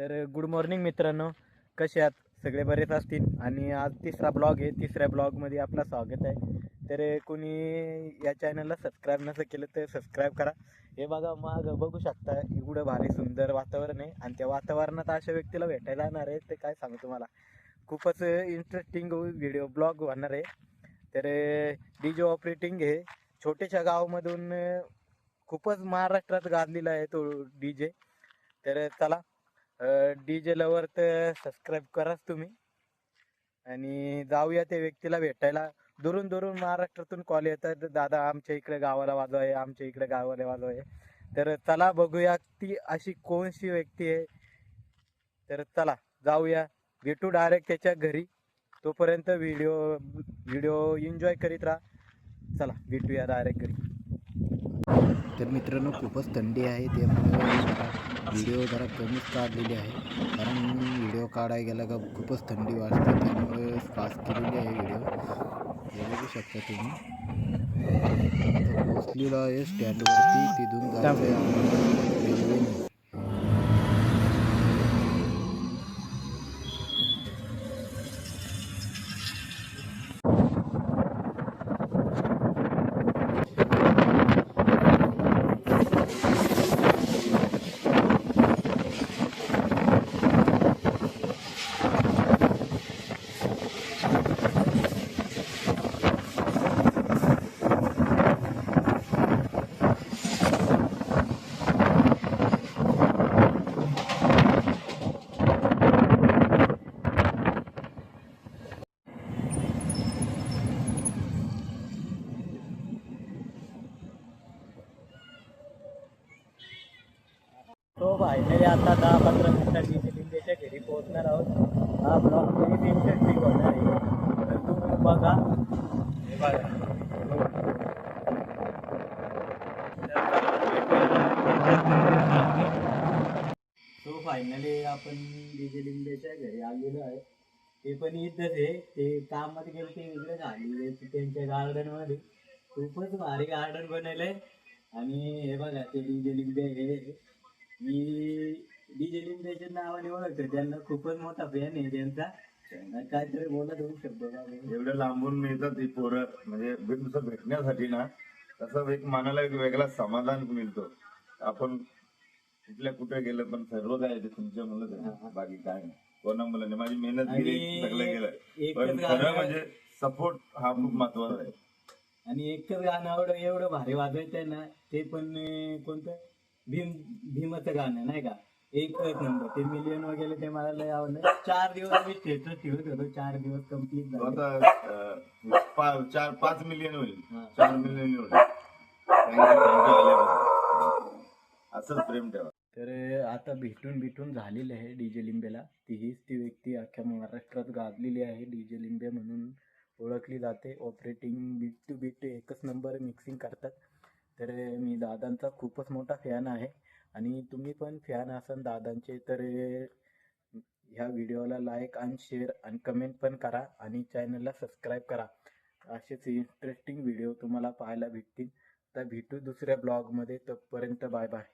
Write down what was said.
तर good morning मित्रांनो. कसे आहात? सगळे बरेच असतील. आणि आज तिसरा ब्लॉग आहे. तिसऱ्या ब्लॉगमध्ये आपलं स्वागत आहे. तर कोणी या चॅनलला सबस्क्राईब नसं केलं तर सबस्क्राईब करा. हे बघा मग बघू शकता एवढं भारी सुंदर वातावरण आहे. आणि त्या वातावरणात अशा व्यक्तीला भेटायला येणार आहे ते काय सांगू तुम्हाला. खूपच इंटरेस्टिंग व्हिडिओ ब्लॉग होणार आहे. तर डी जे ऑपरेटिंग हे छोट्याशा गावामधून खूपच महाराष्ट्रात गाजलेला आहे तो डी जे तर चला डी जे लवर तर सबस्क्राईब कराच तुम्ही. आणि जाऊया त्या व्यक्तीला भेटायला. दुरून दुरून महाराष्ट्रातून कॉल येतात. दादा आमच्या इकडे गावाला वाजवाय आमच्या इकडे गावाला वाजवाय. तर चला बघूया ती अशी कोणशी व्यक्ती आहे. तर चला जाऊया. भेटू डायरेक्ट त्याच्या घरी. तोपर्यंत व्हिडिओ व्हिडिओ एन्जॉय करीत राहा. चला भेटूया डायरेक्ट घरी. तर मित्रांनो खूपच थंडी आहे त्यामुळे व्हिडिओ जरा कमीच काढलेली आहे. कारण व्हिडिओ काढायला गेला का खूपच थंडी वाजते त्यामुळे फास्ट केलेली आहे व्हिडिओ. बघू शकता तुम्ही. पोचलेला आहे स्टँडवरती तिथून जायचं आहे. रेल्वेने हो तो फायनली आता दहा पंधरा मिनिटांनी लिंबेच्या घरी पोहोचणार आहोत. हा ब्लॉग खूप इंटरेस्टिंग होणार आहे. तर तुम्ही बघा. हे बघा. फायनली आपण डीजे लिंबेच्या घरी आलेलो आहे. ते पण इथंच आहे. ते कामात गेले ते वेगळे झाले त्यांच्या गार्डनमध्ये. खूपच भारी गार्डन बनवलंय आणि हे बघा ते डीजे लिंबे हे मी डीजे लिंबेच्या नावाने ओळखतो त्यांना खूपच मोठा फॅन आहे त्यांचा आणि काहीतरी बोलत होऊ शकतो का मी? एवढं लांबून मिळतात ही पोरं. म्हणजे नुसतं भेटण्यासाठी ना तसं एक मनाला एक वेगळा समाधान मिळतो. आपण कुठल्या कुठे गेलं पण सर्व काय ते तुमच्या मुलं आहे. बाकी काय नाही. कोणा मुलांनी? माझी मेहनत गेली सगळं गेलं पण गाणं- खरं म्हणजे सपोर्ट हा खूप महत्त्वाचा आहे. आणि एकच गाणं एवढं एवढं भारी वाजवायचंय ना ते पण अं, कोणतं? भीम भीमाचं गाणं नाही का? एकच नंबर. ते मिलियन वगैरे ते मला लय आवडलं. चार दिवस मी थिएटर ठेवत होतो. चार दिवस कंप्लीट झाले. आता पा- चार पाच मिलियन होईल. हा. चार मिलियन होईल. Thank you, thank you आल्याबद्दल. असंच प्रेम ठेवा. तर आता भेटून भेटून झालेलं आहे डीजे लिंबेला. ती हीच ती व्यक्ती अख्ख्या महाराष्ट्रात गाजलेली आहे. डीजे लिंबे म्हणून ओळखली जाते. ऑपरेटिंग बीट टू बीट एकच नंबर मिक्सिंग करतात. तर मी दादांचा खूपच मोठा फॅन आहे. आणि तुम्ही पण फॅन असाल दादांचे तर ह्या व्हिडिओला लाईक आणि शेअर आणि कमेंट पण करा आणि चॅनलला सबस्क्राईब करा. असेच इंटरेस्टिंग व्हिडिओ तुम्हाला पाहायला भेटतील. तर भेटू दुसऱ्या ब्लॉगमध्ये तोपर्यंत बाय बाय.